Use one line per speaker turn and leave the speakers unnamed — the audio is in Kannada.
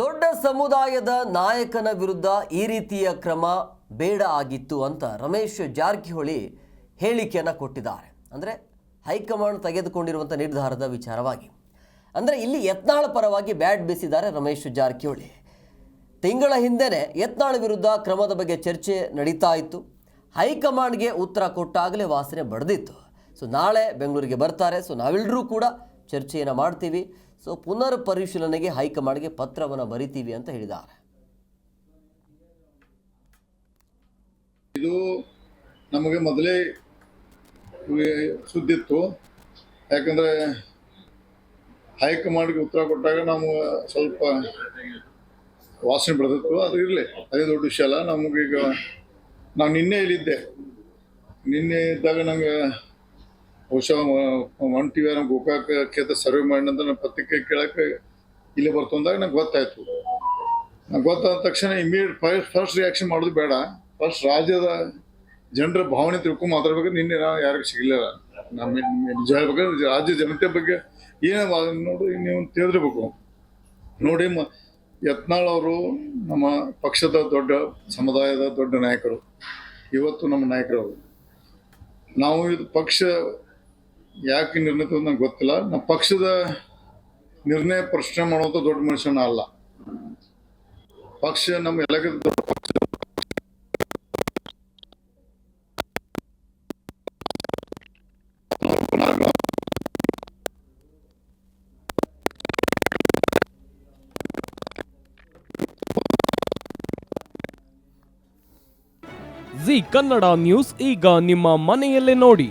ದೊಡ್ಡ ಸಮುದಾಯದ ನಾಯಕನ ವಿರುದ್ಧ ಈ ರೀತಿಯ ಕ್ರಮ ಬೇಡ ಆಗಿತ್ತು ಅಂತ ರಮೇಶ್ ಜಾರಕಿಹೊಳಿ ಹೇಳಿಕೆಯನ್ನು ಕೊಟ್ಟಿದ್ದಾರೆ. ಅಂದರೆ ಹೈಕಮಾಂಡ್ ತೆಗೆದುಕೊಂಡಿರುವಂಥ ನಿರ್ಧಾರದ ವಿಚಾರವಾಗಿ. ಅಂದರೆ ಇಲ್ಲಿ ಯತ್ನಾಳ ಪರವಾಗಿ ಬ್ಯಾಟ್ ಬೀಸಿದ್ದಾರೆ ರಮೇಶ್ ಜಾರಕಿಹೊಳಿ. ತಿಂಗಳ ಹಿಂದೆಯೇ ಯತ್ನಾಳ್ ವಿರುದ್ಧ ಕ್ರಮದ ಬಗ್ಗೆ ಚರ್ಚೆ ನಡೀತಾ ಇತ್ತು. ಹೈಕಮಾಂಡ್ಗೆ ಉತ್ತರ ಕೊಟ್ಟಾಗಲೇ ವಾಸನೆ ಬಡ್ದಿತ್ತು. ಸೊ ನಾಳೆ ಬೆಂಗಳೂರಿಗೆ ಬರ್ತಾರೆ. ಸೊ ನಾವೆಲ್ಲರೂ ಕೂಡ ಚರ್ಚೆಯನ್ನು ಮಾಡ್ತೀವಿ. ಸೊ ಪುನರ್ ಪರಿಶೀಲನೆಗೆ ಹೈಕಮಾಂಡ್ಗೆ ಪತ್ರವನ್ನು ಬರಿತೀವಿ ಅಂತ ಹೇಳಿದ್ದಾರೆ.
ಇದು ನಮಗೆ ಮೊದಲೇ ಸುದ್ದಿತ್ತು. ಯಾಕಂದರೆ ಹೈಕಮಾಂಡ್ಗೆ ಉತ್ತರ ಕೊಟ್ಟಾಗ ನಾವು ಸ್ವಲ್ಪ ವಾಸನೆ ಬರ್ತಿತ್ತು ಅದು ಇರಲಿ, ಅದೇ ದೊಡ್ಡ ವಿಷಯ ಅಲ್ಲ. ನಮಗೀಗ ನಾನು ನಿನ್ನೆ ಇಲ್ಲಿದ್ದೆ ನಿನ್ನೆ ಇದ್ದಾಗ ನಂಗೆ ಬಹುಶಃ ಒನ್ ಟಿ ವಿ ನಮ್ಮ ಗೋಕಾಕ ಸರ್ವೆ ಮಾಡಿ ನನ್ನ ನಾನು ಪತ್ರಿಕೆ ಕೇಳಕ್ಕೆ ಇಲ್ಲಿ ಬರ್ತು ಅಂದಾಗ ನಂಗೆ ಗೊತ್ತಾಯ್ತು. ನಂಗೆ ಗೊತ್ತಾದ ತಕ್ಷಣ ಇಮಿಡಿಯೇಟ್ ಫಸ್ಟ್ ಫಸ್ಟ್ ರಿಯಾಕ್ಷನ್ ಮಾಡೋದು ಬೇಡ. ಫಸ್ಟ್ ರಾಜ್ಯದ ಜನರ ಭಾವನೆ ತಿಳ್ಕೊಂಡು ಮಾತಾಡ್ಬೇಕು ನಿನ್ನೆ ನಾನು ಯಾರಿಗೂ ಸಿಗಲಿಲ್ಲ. ನಮ್ಮ ನಿಜ ಹೇಳ್ಬೇಕಾದ್ರೆ ರಾಜ್ಯ ಜನತೆ ಬಗ್ಗೆ ಏನು ನೋಡಿ ನೀವು ತಿಳಿದಿರ್ಬೇಕು. ನೋಡಿ ಮ ಯತ್ನಾಳ್ ಅವರು ನಮ್ಮ ಪಕ್ಷದ ದೊಡ್ಡ ಸಮುದಾಯದ ದೊಡ್ಡ ನಾಯಕರು. ಇವತ್ತು ನಮ್ಮ ನಾಯಕರವರು ನಾವು ಇದು ಪಕ್ಷ ಯಾಕೆ ನಿರ್ಣಯ ಅಂತ ನಂಗೆ ಗೊತ್ತಿಲ್ಲ. ನಮ್ಮ ಪಕ್ಷದ ನಿರ್ಣಯ ಪ್ರಶ್ನೆ ಮಾಡುವಂಥ ದೊಡ್ಡ ಮನುಷ್ಯನ ಅಲ್ಲ. ಪಕ್ಷ ನಮ್ಮ ಪಕ್ಷ.
ಜಿ ಕನ್ನಡ ನ್ಯೂಸ್ ಈಗ ನಿಮ್ಮ ಮನೆಯಲ್ಲೇ ನೋಡಿ.